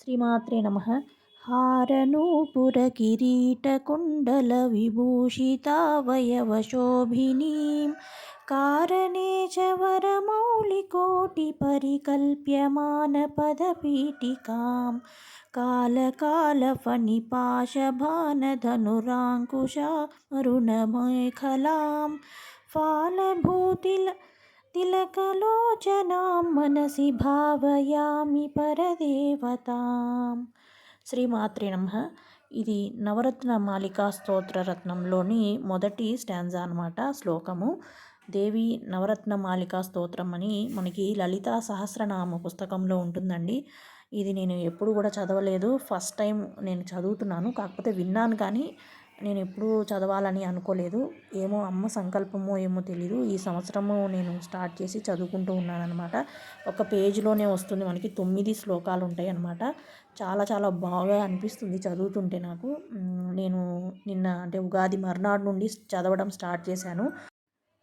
శ్రీమాత్రే నమ हारनूपुरकिरीटकुण्डलविभूषितावयवशोभिनीं कारणे च वरमौलिकोटिपरिकल्प्यमानपदपीठिकां कालकालफणिपाशभानधनुराङ्कुशामरुणमेखलां फालभूतिल తిలకలోచనాం మనసి భావయామి పరదేవతాం. శ్రీమాత్రి నమ. ఇది నవరత్న మాలికా స్తోత్ర రత్నంలోని మొదటి స్టాన్జా అనమాట శ్లోకము. దేవి నవరత్న మాలికా స్తోత్రం అని మనకి లలితా సహస్రనామ పుస్తకంలో ఉంటుందండి. ఇది నేను ఎప్పుడు కూడా చదవలేదు. ఫస్ట్ టైం నేను చదువుతున్నాను. కాకపోతే విన్నాను కానీ నేను ఎప్పుడూ చదవాలని అనుకోలేదు. ఏమో అమ్మ సంకల్పమో ఏమో తెలీదు. ఈ సంవత్సరము నేను స్టార్ట్ చేసి చదువుకుంటూ ఉన్నానన్నమాట. ఒక పేజీలోనే వస్తుంది మనకి తొమ్మిది శ్లోకాలు ఉంటాయి అన్నమాట చాలా చాలా బాగా అనిపిస్తుంది చదువుతుంటే నాకు. నేను నిన్న అంటే ఉగాది మర్నాడు నుండి చదవడం స్టార్ట్ చేశాను.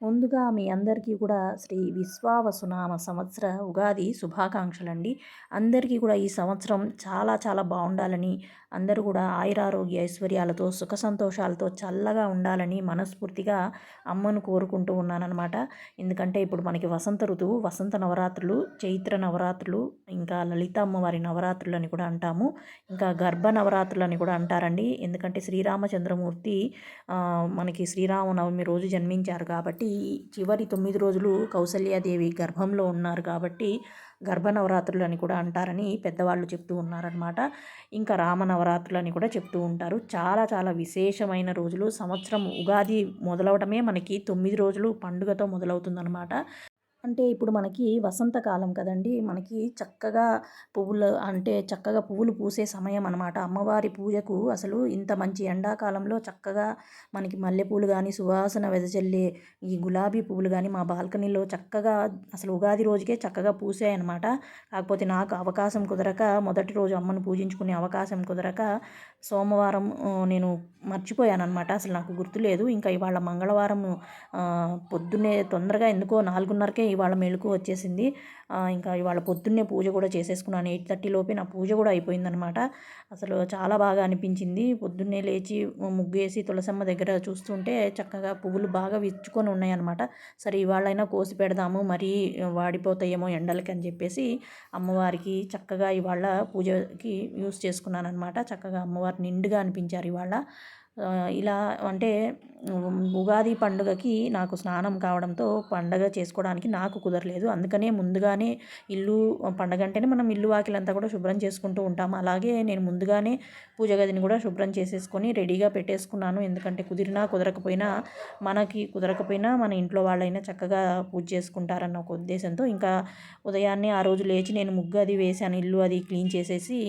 ముందుగా మీ అందరికీ కూడా శ్రీ విశ్వావసునామ సంవత్సర ఉగాది శుభాకాంక్షలండి. అందరికీ కూడా ఈ సంవత్సరం చాలా చాలా బాగుండాలని అందరూ కూడా ఆయురారోగ్య ఐశ్వర్యాలతో సుఖ సంతోషాలతో చల్లగా ఉండాలని మనస్ఫూర్తిగా అమ్మను కోరుకుంటూ ఉన్నానన్నమాట. ఎందుకంటే ఇప్పుడు మనకి వసంత ఋతువు వసంత నవరాత్రులు చైత్ర నవరాత్రులు ఇంకా లలిత అమ్మవారి నవరాత్రులు అని కూడా అంటాము. ఇంకా గర్భ నవరాత్రులు అని కూడా అంటారండి. ఎందుకంటే శ్రీరామచంద్రమూర్తి మనకి శ్రీరామనవమి రోజు జన్మించారు కాబట్టి చివరి తొమ్మిది రోజులు కౌసల్యాదేవి గర్భంలో ఉన్నారు కాబట్టి గర్భనవరాత్రులు అని కూడా అంటారని పెద్దవాళ్ళు చెప్తూ ఉన్నారనమాట ఇంకా రామనవరాత్రులు అని కూడా చెప్తూ ఉంటారు. చాలా చాలా విశేషమైన రోజులు. సంవత్సరం ఉగాది మొదలవడమే మనకి తొమ్మిది రోజులు పండుగతో మొదలవుతుందనమాట అంటే ఇప్పుడు మనకి వసంతకాలం కదండి. మనకి చక్కగా పువ్వులు అంటే చక్కగా పువ్వులు పూసే సమయం అనమాట అమ్మవారి పూజకు అసలు ఇంత మంచి ఎండాకాలంలో చక్కగా మనకి మల్లెపూలు కానీ సువాసన వెదజల్లే ఈ గులాబీ పువ్వులు కానీ మా బాల్కనీలో చక్కగా అసలు ఉగాది రోజుకే చక్కగా పూసాయన్నమాట. కాకపోతే నాకు అవకాశం కుదరక మొదటి రోజు అమ్మను పూజించుకునే అవకాశం కుదరక సోమవారం నేను మర్చిపోయాను అనమాట అసలు నాకు గుర్తులేదు. ఇంకా ఇవాళ మంగళవారం పొద్దున్నే తొందరగా ఎందుకో నాలుగున్నరకే ఇవాళ మెలకు వచ్చేసింది. ఇంకా ఇవాళ పొద్దున్నే పూజ కూడా చేసేసుకున్నాను. ఎయిట్ థర్టీ లోపే నా పూజ కూడా అయిపోయిందనమాట అసలు చాలా బాగా అనిపించింది. పొద్దున్నే లేచి ముగ్గేసి తులసమ్మ దగ్గర చూస్తుంటే చక్కగా పువ్వులు బాగా విచ్చుకొని ఉన్నాయన్నమాట. సరే ఇవాళైనా కోసి పెడదాము మరీ వాడిపోతాయేమో ఎండలకి అని చెప్పేసి అమ్మవారికి చక్కగా ఇవాళ పూజకి యూస్ చేసుకున్నాను అనమాట చక్కగా అమ్మవారి నిండుగా అనిపించారు ఇవాళ. ఇలా అంటే ఉగాది పండుగకి నాకు స్నానం కావడంతో పండగ చేసుకోవడానికి నాకు కుదరలేదు. అందుకనే ముందుగానే ఇల్లు పండగ అంటేనే మనం ఇల్లు వాకిలంతా కూడా శుభ్రం చేసుకుంటూ ఉంటాం. అలాగే నేను ముందుగానే పూజ గదిని కూడా శుభ్రం చేసేసుకొని రెడీగా పెట్టేసుకున్నాను. ఎందుకంటే కుదిరినా కుదరకపోయినా మనకి కుదరకపోయినా మన ఇంట్లో వాళ్ళైనా చక్కగా పూజ చేసుకుంటారన్న ఒక ఉద్దేశంతో ఇంకా ఉదయాన్నే ఆ రోజు లేచి నేను ముగ్గు అది వేసాను ఇల్లు అది క్లీన్ చేసేసి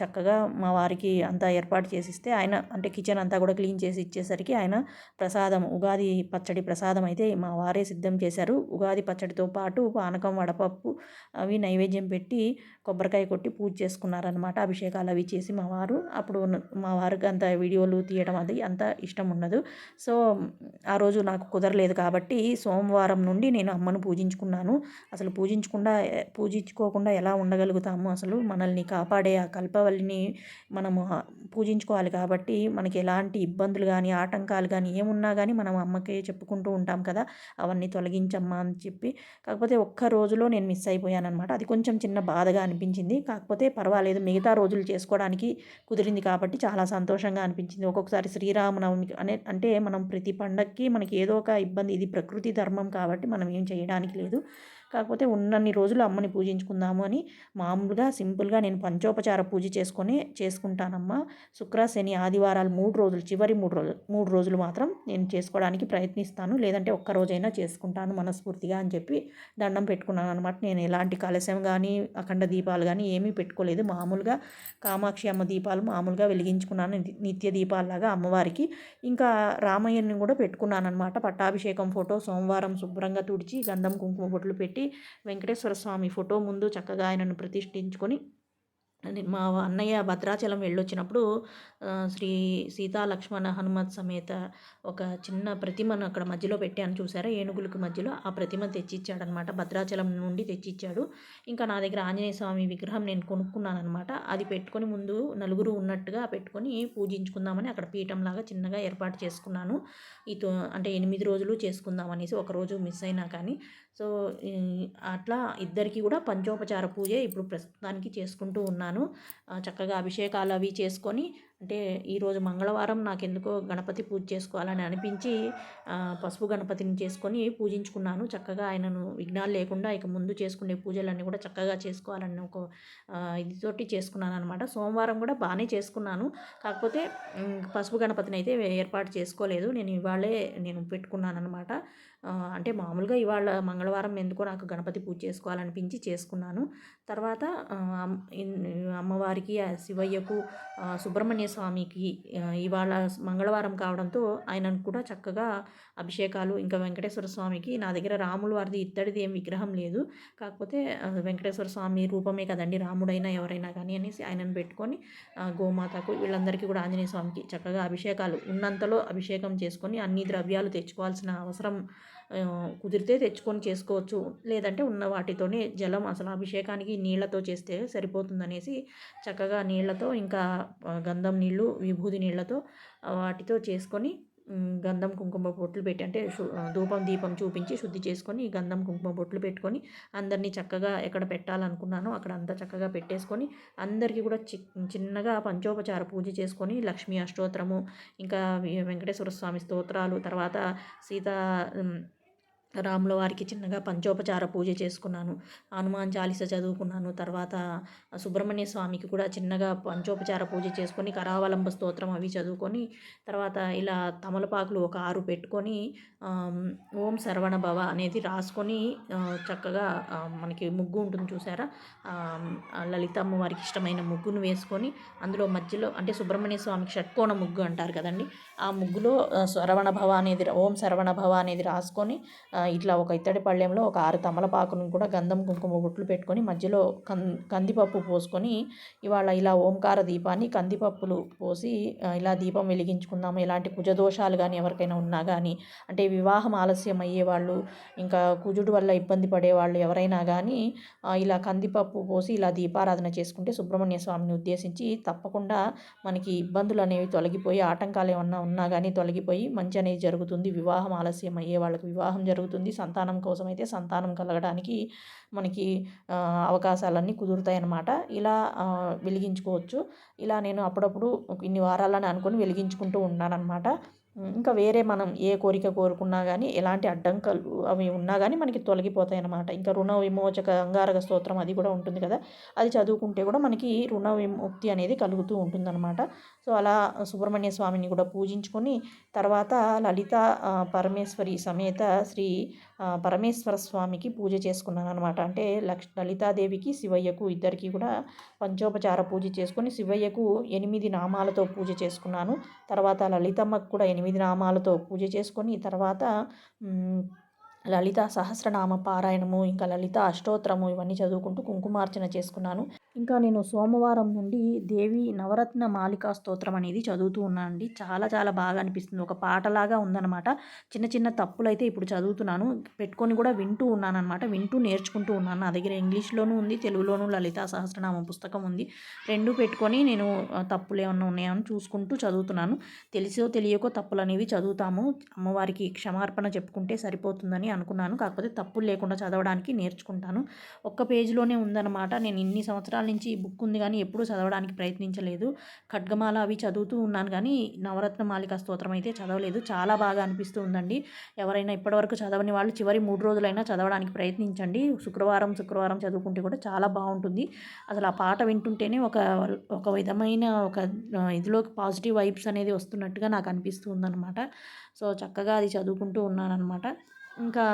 చక్కగా మా వారికి అంతా ఏర్పాటు చేసిస్తే ఆయన అంటే కిచెన్ కిచెన్ అంతా కూడా క్లీన్ చేసి ఇచ్చేసరికి ఆయన ప్రసాదం ఉగాది పచ్చడి ప్రసాదం అయితే మా వారే సిద్ధం చేశారు. ఉగాది పచ్చడితో పాటు పానకం వడపప్పు అవి నైవేద్యం పెట్టి కొబ్బరికాయ కొట్టి పూజ చేసుకున్నారనమాట అభిషేకాలు అవి చేసి మా వారు అప్పుడు మా వారికి అంత వీడియోలు తీయడం అది అంత ఇష్టం ఉండదు. సో ఆ రోజు నాకు కుదరలేదు కాబట్టి సోమవారం నుండి నేను అమ్మను పూజించుకున్నాను. అసలు పూజించకుండా పూజించుకోకుండా ఎలా ఉండగలుగుతాము? అసలు మనల్ని కాపాడే ఆ కల్పవల్లిని మనము పూజించుకోవాలి కాబట్టి మనకి ఎలాంటి ఇబ్బందులు కానీ ఆటంకాలు కానీ ఏమున్నా కానీ మనం అమ్మకే చెప్పుకుంటూ ఉంటాం కదా! అవన్నీ తొలగించమ్మా అని చెప్పి. కాకపోతే ఒక్క రోజులో నేను మిస్ అయిపోయాను అనమాట అది కొంచెం చిన్న బాధగా అనిపించింది. కాకపోతే పర్వాలేదు. మిగతా రోజులు చేసుకోవడానికి కుదిరింది కాబట్టి చాలా సంతోషంగా అనిపించింది. ఒక్కొక్కసారి శ్రీరామనవమి అనే అంటే మనం ప్రతి పండక్కి మనకి ఏదో ఒక ఇబ్బంది. ఇది ప్రకృతి ధర్మం కాబట్టి మనం ఏం చేయడానికి లేదు. కాకపోతే ఉన్నన్ని రోజులు అమ్మని పూజించుకుందాము అని మామూలుగా సింపుల్గా నేను పంచోపచార పూజ చేసుకొని చేసుకుంటానమ్మా. శుక్ర శని ఆదివారాలు మూడు రోజులు చివరి మూడు రోజులు మూడు రోజులు మాత్రం నేను చేసుకోవడానికి ప్రయత్నిస్తాను. లేదంటే ఒక్క రోజైనా చేసుకుంటాను మనస్ఫూర్తిగా అని చెప్పి దండం పెట్టుకున్నాను అనమాట నేను ఎలాంటి కలశం కానీ అఖండ దీపాలు కానీ ఏమీ పెట్టుకోలేదు. మామూలుగా కామాక్షి అమ్మ దీపాలు మామూలుగా వెలిగించుకున్నాను. నిత్య దీపాలలాగా అమ్మవారికి. ఇంకా రామయ్యని కూడా పెట్టుకున్నాను అనమాట పట్టాభిషేకం ఫోటో సోమవారం శుభ్రంగా తుడిచి గంధం కుంకుమ బొట్లు పెట్టి వెంకటేశ్వర స్వామి ఫోటో ముందు చక్కగా ఆయనను ప్రతిష్ఠించుకొని మా అన్నయ్య భద్రాచలం వెళ్ళొచ్చినప్పుడు శ్రీ సీతా లక్ష్మణ హనుమత్ సమేత ఒక చిన్న ప్రతిమను అక్కడ మధ్యలో పెట్టాను చూసారా? ఏనుగులకు మధ్యలో ఆ ప్రతిమ తెచ్చిచ్చాడనమాట. భద్రాచలం నుండి తెచ్చిచ్చాడు. ఇంకా నా దగ్గర ఆంజనేయ స్వామి విగ్రహం నేను కొనుక్కున్నాను అనమాట అది పెట్టుకొని ముందు నలుగురు ఉన్నట్టుగా పెట్టుకొని పూజించుకుందామని అక్కడ పీఠంలాగా చిన్నగా ఏర్పాటు చేసుకున్నాను. ఈ అంటే ఎనిమిది రోజులు చేసుకుందాం అనేసి ఒక రోజు మిస్ అయినా కానీ. సో అట్లా ఇద్దరికి కూడా పంచోపచార పూజ ఇప్పుడు ప్రస్తుతానికి చేసుకుంటూ ఉన్నాను. ఆ, చక్కగా అభిషేకాలు అవి చేసుకొని అంటే ఈరోజు మంగళవారం నాకెందుకో గణపతి పూజ చేసుకోవాలని అనిపించి పసుపు గణపతిని చేసుకొని పూజించుకున్నాను. చక్కగా ఆయనను విఘ్నాలు లేకుండా ఇక ముందు చేసుకునే పూజలన్నీ కూడా చక్కగా చేసుకోవాలని ఒక ఇదితోటి చేసుకున్నాను అనమాట సోమవారం కూడా బాగానే చేసుకున్నాను. కాకపోతే పసుపు గణపతిని అయితే ఏర్పాటు చేసుకోలేదు. నేను ఇవాళే నేను పెట్టుకున్నాను అనమాట అంటే మామూలుగా ఇవాళ మంగళవారం ఎందుకో నాకు గణపతి పూజ చేసుకోవాలనిపించి చేసుకున్నాను. తర్వాత అమ్మవారికి శివయ్యకు సుబ్రహ్మణ్య స్వామికి ఇవాళ మంగళవారం కావడంతో ఆయనను కూడా చక్కగా అభిషేకాలు ఇంకా వెంకటేశ్వర స్వామికి నా దగ్గర రాములు వారిది ఇత్తడిది ఏం విగ్రహం లేదు. కాకపోతే వెంకటేశ్వర స్వామి రూపమే కదండి రాముడైనా ఎవరైనా కానీ అనేసి ఆయనను పెట్టుకొని గోమాతకు వీళ్ళందరికీ కూడా ఆంజనేయ స్వామికి చక్కగా అభిషేకాలు ఉన్నంతలో అభిషేకం చేసుకొని అన్ని ద్రవ్యాలు తెచ్చుకోవాల్సిన అవసరం కుదిరితే తెచ్చుకొని చేసుకోవచ్చు. లేదంటే ఉన్న వాటితోనే జలం అసలు అభిషేకానికి నీళ్ళతో చేస్తే సరిపోతుందనేసి చక్కగా నీళ్ళతో ఇంకా గంధం నీళ్ళు విభూది నీళ్ళతో వాటితో చేసుకొని గంధం కుంకుమ బొట్లు పెట్టి అంటే ధూపం దీపం చూపించి శుద్ధి చేసుకొని గంధం కుంకుమ బొట్లు పెట్టుకొని అందరినీ చక్కగా ఎక్కడ పెట్టాలనుకున్నానో అక్కడ అంతా చక్కగా పెట్టేసుకొని అందరికీ కూడా చి చిన్నగా పంచోపచార పూజ చేసుకొని లక్ష్మీ అష్టోత్తరము ఇంకా వెంకటేశ్వర స్వామి స్తోత్రాలు తర్వాత సీతా రాముల వారికి చిన్నగా పంచోపచార పూజ చేసుకున్నాను. హనుమాన్ చాలీస చదువుకున్నాను. తర్వాత సుబ్రహ్మణ్య స్వామికి కూడా చిన్నగా పంచోపచార పూజ చేసుకొని కరావలంబ స్తోత్రం అవి చదువుకొని తర్వాత ఇలా తమలపాకులు ఒక ఆరు పెట్టుకొని ఓం శరవణ భవ అనేది రాసుకొని చక్కగా మనకి ముగ్గు ఉంటుంది చూసారా? లలితమ్మ వారికి ఇష్టమైన ముగ్గును వేసుకొని అందులో మధ్యలో అంటే సుబ్రహ్మణ్య స్వామికి షట్కోణ ముగ్గు అంటారు కదండి. ఆ ముగ్గులో శరవణ భవ అనేది ఓం శరవణ భవ అనేది రాసుకొని ఇట్లా ఒక ఇత్తడి పళ్ళెంలో ఒక ఆరు తమలపాకును కూడా గంధం కుంకుమ బొట్లు పెట్టుకొని మధ్యలో కం కందిపప్పు పోసుకొని ఇవాళ ఇలా ఓంకార దీపాన్ని కందిపప్పులు పోసి ఇలా దీపం వెలిగించుకుందాము. ఎలాంటి కుజదోషాలు కానీ ఎవరికైనా ఉన్నా కానీ అంటే వివాహం ఆలస్యం అయ్యేవాళ్ళు ఇంకా కుజుడు వల్ల ఇబ్బంది పడేవాళ్ళు ఎవరైనా కానీ ఇలా కందిపప్పు పోసి ఇలా దీపారాధన చేసుకుంటే సుబ్రహ్మణ్య స్వామిని ఉద్దేశించి తప్పకుండా మనకి ఇబ్బందులు అనేవి తొలగిపోయి ఆటంకాలు ఏమన్నా ఉన్నా కానీ తొలగిపోయి మంచి అనేది జరుగుతుంది. వివాహం ఆలస్యం అయ్యే వాళ్ళకి వివాహం జరుగుతుంది. సంతానం కోసం అయితే సంతానం కలగడానికి మనకి అవకాశాలన్నీ కుదురుతాయి అన్నమాట ఇలా వెలిగించుకోవచ్చు. ఇలా నేను అప్పుడప్పుడు ఇన్ని వారాలని అనుకొని వెలిగించుకుంటూ ఉన్నానన్నమాట. ఇంకా వేరే మనం ఏ కోరిక కోరుకున్నా కానీ ఎలాంటి అడ్డంకులు అవి ఉన్నా కానీ మనకి తొలగిపోతాయి అన్నమాట ఇంకా రుణ విమోచక అంగారక స్తోత్రం అది కూడా ఉంటుంది కదా. అది చదువుకుంటే కూడా మనకి రుణ విముక్తి అనేది కలుగుతూ ఉంటుందన్నమాట. సో అలా సుబ్రహ్మణ్య స్వామిని కూడా పూజించుకొని తర్వాత లలిత పరమేశ్వరి సమేత శ్రీ పరమేశ్వర స్వామికి పూజ చేసుకున్నాను అనమాట అంటే లక్ష్ లలితాదేవికి శివయ్యకు ఇద్దరికి కూడా పంచోపచార పూజ చేసుకొని శివయ్యకు ఎనిమిది నామాలతో పూజ చేసుకున్నాను. తర్వాత లలితమ్మకు కూడా ఎనిమిది నామాలతో పూజ చేసుకొని తర్వాత లలిత సహస్రనామ పారాయణము ఇంకా లలిత అష్టోత్తరము ఇవన్నీ చదువుకుంటూ కుంకుమార్చన చేసుకున్నాను. ఇంకా నేను సోమవారం నుండి దేవి నవరత్న మాలికా స్తోత్రం అనేది చదువుతూ ఉన్నానండి చాలా చాలా బాగా అనిపిస్తుంది. ఒక పాటలాగా ఉందన్నమాట. చిన్న చిన్న తప్పులు అయితే ఇప్పుడు చదువుతున్నాను. పెట్టుకొని కూడా వింటూ ఉన్నాను అనమాట వింటూ నేర్చుకుంటూ ఉన్నాను. నా దగ్గర ఇంగ్లీష్లోనూ ఉంది తెలుగులోనూ లలితా సహస్రనామం పుస్తకం ఉంది. రెండు పెట్టుకొని నేను తప్పులు ఏమన్నా ఉన్నాయని చూసుకుంటూ చదువుతున్నాను. తెలిసో తెలియకో తప్పులు అనేవి చదువుతాము. అమ్మవారికి క్షమార్పణ చెప్పుకుంటే సరిపోతుందని అనుకున్నాను. కాకపోతే తప్పులు లేకుండా చదవడానికి నేర్చుకుంటాను. ఒక్క పేజీలోనే ఉందన్నమాట. నేను ఇన్ని సంవత్సరాలు నుంచి ఈ బుక్ ఉంది కానీ ఎప్పుడూ చదవడానికి ప్రయత్నించలేదు. ఖడ్గమాల అవి చదువుతూ ఉన్నాను కానీ నవరత్న మాలిక స్తోత్రం అయితే చదవలేదు. చాలా బాగా అనిపిస్తూ ఉందండి. ఎవరైనా ఇప్పటివరకు చదవని వాళ్ళు చివరి మూడు రోజులైనా చదవడానికి ప్రయత్నించండి. శుక్రవారం శుక్రవారం చదువుకుంటే కూడా చాలా బాగుంటుంది. అసలు ఆ పాట వింటుంటేనే ఒక ఒక విధమైన ఒక ఇదిలోకి పాజిటివ్ వైబ్స్ అనేది వస్తున్నట్టుగా నాకు అనిపిస్తూ ఉందన్నమాట. సో చక్కగా అది చదువుకుంటూ ఉన్నానన్నమాట. ఇంకా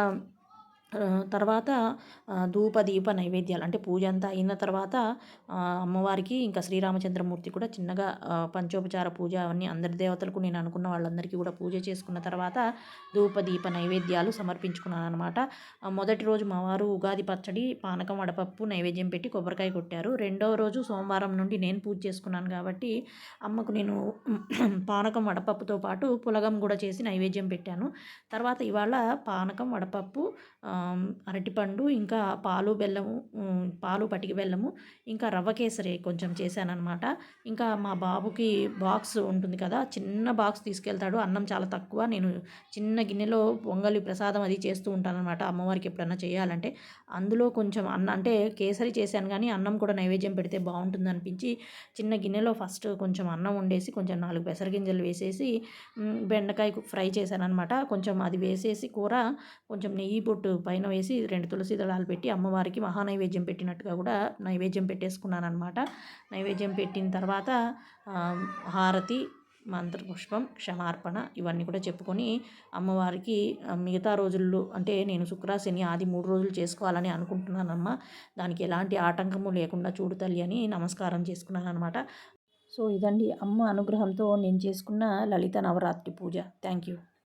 తర్వాత ధూప దీప నైవేద్యాలు అంటే పూజ అంతా అయిన తర్వాత అమ్మవారికి ఇంకా శ్రీరామచంద్రమూర్తి కూడా చిన్నగా పంచోపచార పూజ అవన్నీ అందరి దేవతలకు నేను అనుకున్న వాళ్ళందరికీ కూడా పూజ చేసుకున్న తర్వాత ధూప దీప నైవేద్యాలు సమర్పించుకున్నాను అనమాట మొదటి రోజు మా వారు ఉగాది పచ్చడి పానకం వడపప్పు నైవేద్యం పెట్టి కొబ్బరికాయ కొట్టారు. రెండవ రోజు సోమవారం నుండి నేను పూజ చేసుకున్నాను కాబట్టి అమ్మకు నేను పానకం వడపప్పుతో పాటు పులగం కూడా చేసి నైవేద్యం పెట్టాను. తర్వాత ఇవాళ పానకం వడపప్పు అరటిపండు ఇంకా పాలు బెల్లము పాలు పటిక బెల్లము ఇంకా రవ్వ కేసరి కొంచెం చేశానన్నమాట. ఇంకా మా బాబుకి బాక్స్ ఉంటుంది కదా చిన్న బాక్స్ తీసుకెళ్తాడు. అన్నం చాలా తక్కువ. నేను చిన్న గిన్నెలో పొంగలి ప్రసాదం అది చేస్తూ ఉంటానన్నమాట అమ్మవారికి ఎప్పుడన్నా చేయాలంటే. అందులో కొంచెం అన్న అంటే కేసరి చేశాను కానీ అన్నం కూడా నైవేద్యం పెడితే బాగుంటుంది అనిపించి చిన్న గిన్నెలో ఫస్ట్ కొంచెం అన్నం వండేసి కొంచెం నాలుగు పెసరగింజలు వేసేసి బెండకాయ ఫ్రై చేశాను అనమాట కొంచెం అది వేసేసి కూర కొంచెం నెయ్యి పొట్టు పైన వేసి రెండు తులసి దళాలు పెట్టి అమ్మవారికి మహా నైవేద్యం పెట్టినట్టుగా కూడా నైవేద్యం పెట్టేసుకున్నాను అనమాట నైవేద్యం పెట్టిన తర్వాత హారతి మంత్రపుష్పం క్షమార్పణ ఇవన్నీ కూడా చెప్పుకొని అమ్మవారికి మిగతా రోజుల్లో అంటే నేను శుక్ర శని ఆది మూడు రోజులు చేసుకోవాలని అనుకుంటున్నానమ్మ. దానికి ఎలాంటి ఆటంకము లేకుండా చూడు తల్లి అని నమస్కారం చేసుకున్నాను అనమాట సో ఇదండి అమ్మ అనుగ్రహంతో నేను చేసుకున్న లలిత నవరాత్రి పూజ. Thank you.